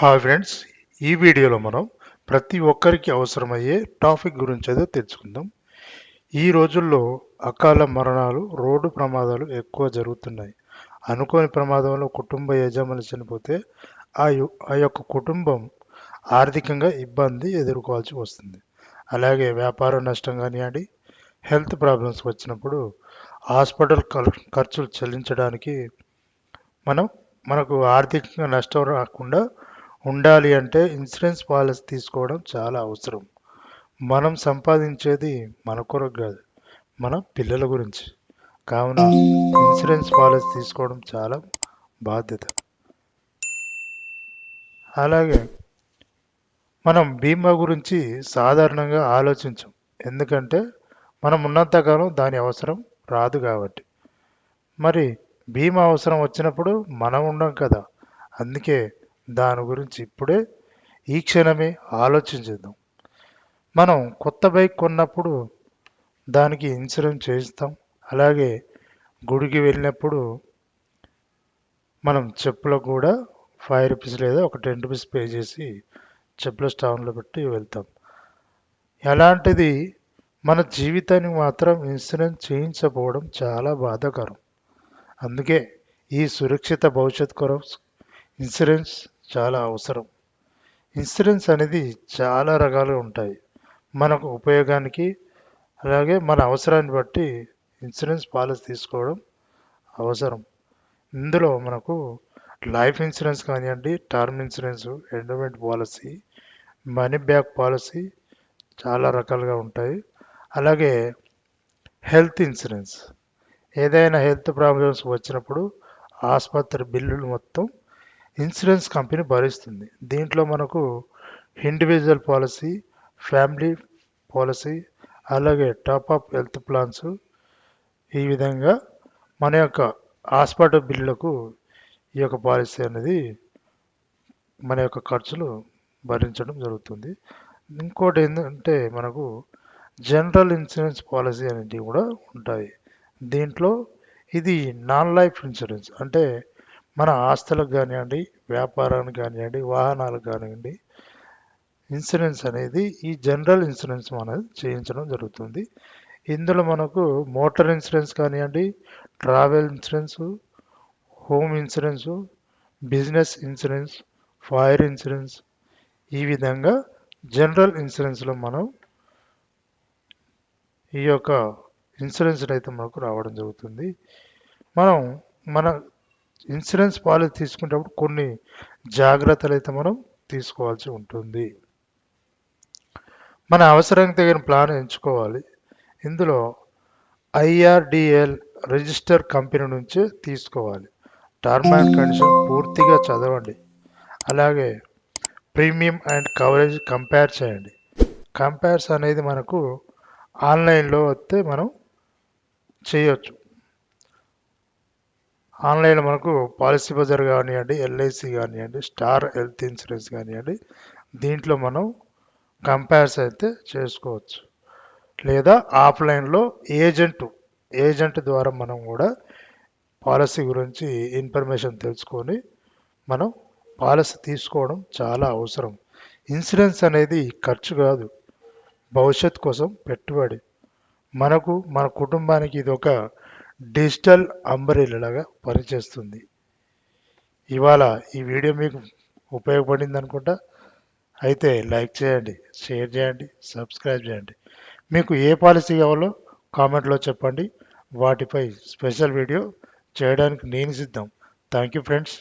Hi friends ఈ వీడియోలో మనం ప్రతి ఒక్కరికి అవసరమయ్యే టాపిక్ గురించి అయితే తెలుసుకుందాం. ఈ రోజుల్లో అకాల మరణాలు రోడ్డు ప్రమాదాలు ఎక్కువ జరుగుతున్నాయి. అనుకోని ప్రమాదంలో కుటుంబ యజమాని చనిపోతే ఆ యు- ఆ యొక్క కుటుంబం ఆర్థికంగా ఇబ్బంది ఎదుర్కోవాల్సి వస్తుంది. అలాగే వ్యాపార నష్టం కానివ్వండి హెల్త్ ప్రాబ్లమ్స్ వచ్చినప్పుడు హాస్పిటల్ ఖర్చులు చెల్లించడానికి మనం మనకు ఆర్థికంగా నష్టం రాకుండా ఉండాలి అంటే ఇన్సూరెన్స్ పాలసీ తీసుకోవడం చాలా అవసరం. మనం సంపాదించేది మన కొరకు కాదు మన పిల్లల గురించి. కావున ఇన్సూరెన్స్ పాలసీ తీసుకోవడం చాలా బాధ్యత. అలాగే మనం బీమా గురించి సాధారణంగా ఆలోచించం. ఎందుకంటే మనం ఉన్నంతకాలం దాని అవసరం రాదు కాబట్టి. మరి బీమా అవసరం వచ్చినప్పుడు మనం ఉండం కదా. అందుకే దాని గురించి ఇప్పుడే ఈ క్షణమే ఆలోచించేద్దాం మనం కొత్త బైక్ కొన్నప్పుడు దానికి ఇన్సూరెన్స్ చేయిస్తాం. అలాగే గుడికి వెళ్ళినప్పుడు మనం చెప్పులకు కూడా ఫైవ్ రూపీస్ లేదా ఒక టెన్ రూపీస్ పే చేసి చెప్పుల స్టాండ్లో పెట్టి వెళ్తాం. అలాంటిది మన జీవితానికి మాత్రం ఇన్సూరెన్స్ చేయించకపోవడం చాలా బాధాకరం. అందుకే ఈ సురక్షిత భవిష్యత్ కొరకు ఇన్సూరెన్స్ చాలా అవసరం. ఇన్సూరెన్స్ అనేది చాలా రకాలుగా ఉంటాయి. మనకు ఉపయోగానికి అలాగే మన అవసరాన్ని బట్టి ఇన్సూరెన్స్ పాలసీ తీసుకోవడం అవసరం. ఇందులో మనకు లైఫ్ ఇన్సూరెన్స్ కానివ్వండి term insurance endowment policy money back policy చాలా రకాలుగా ఉంటాయి. అలాగే హెల్త్ ఇన్సూరెన్స్. ఏదైనా హెల్త్ ప్రాబ్లమ్స్ వచ్చినప్పుడు ఆసుపత్రి బిల్లులు మొత్తం ఇన్సూరెన్స్ కంపెనీ భరిస్తుంది. దీంట్లో మనకు ఇండివిజువల్ పాలసీ ఫ్యామిలీ పాలసీ అలాగే టాప్ అప్ హెల్త్ ప్లాన్స్ ఈ విధంగా మన యొక్క హాస్పిటల్ బిల్లులకు ఈ యొక్క పాలసీ అనేది మన యొక్క ఖర్చులు భరించడం జరుగుతుంది. ఇంకోటి ఏంటంటే మనకు జనరల్ ఇన్సూరెన్స్ పాలసీ అనేటివి కూడా ఉంటాయి. దీంట్లో ఇది నాన్ లైఫ్ ఇన్సూరెన్స్. అంటే మన ఆస్తులకు కానివ్వండి వ్యాపారానికి కానివ్వండి వాహనాలకు కానివ్వండి ఇన్సూరెన్స్ అనేది ఈ జనరల్ ఇన్సూరెన్స్ మనం చేయించడం జరుగుతుంది. ఇందులో మనకు మోటార్ ఇన్సూరెన్స్ కానివ్వండి travel insurance home insurance business insurance fire insurance ఈ విధంగా జనరల్ ఇన్సూరెన్స్లో మనం ఈ యొక్క ఇన్సూరెన్స్ అయితే మనకు రావడం జరుగుతుంది. మనం మన ఇన్సూరెన్స్ పాలసీ తీసుకునేటప్పుడు కొన్ని జాగ్రత్తలు అయితే మనం తీసుకోవాల్సి ఉంటుంది. మన అవసరానికి తగిన ప్లాన్ ఎంచుకోవాలి. ఇందులో ఐఆర్డిఎల్ రిజిస్టర్ కంపెనీ నుంచే తీసుకోవాలి. టర్మ్ అండ్ కండిషన్ పూర్తిగా చదవండి. అలాగే ప్రీమియం అండ్ కవరేజ్ కంపేర్ చేయండి. కంపేర్స్ అనేది మనకు ఆన్లైన్లో వస్తే మనం చేయొచ్చు. ఆన్లైన్లో మనకు పాలసీ బజార్ కానివ్వండి ఎల్ఐసి కానివ్వండి స్టార్ హెల్త్ ఇన్సూరెన్స్ కానివ్వండి దీంట్లో మనం కంపేర్స్ అయితే చేసుకోవచ్చు. లేదా ఆఫ్లైన్లో ఏజెంట్ ఏజెంట్ ద్వారా మనం కూడా పాలసీ గురించి ఇన్ఫర్మేషన్ తెలుసుకొని మనం పాలసీ తీసుకోవడం చాలా అవసరం. ఇన్సూరెన్స్ అనేది ఖర్చు కాదు భవిష్యత్ కోసం పెట్టుబడి. మనకు మన కుటుంబానికి ఇది ఒక డిజిటల్ అంబరీలాగా పనిచేస్తుంది. ఇవాళ ఈ వీడియో మీకు ఉపయోగపడింది అనుకుంటా అయితే లైక్ చేయండి షేర్ చేయండి సబ్స్క్రైబ్ చేయండి. మీకు ఏ పాలసీ కావాలో కామెంట్లో చెప్పండి. వాటిపై స్పెషల్ వీడియో చేయడానికి నేను సిద్ధం. Thank you friends.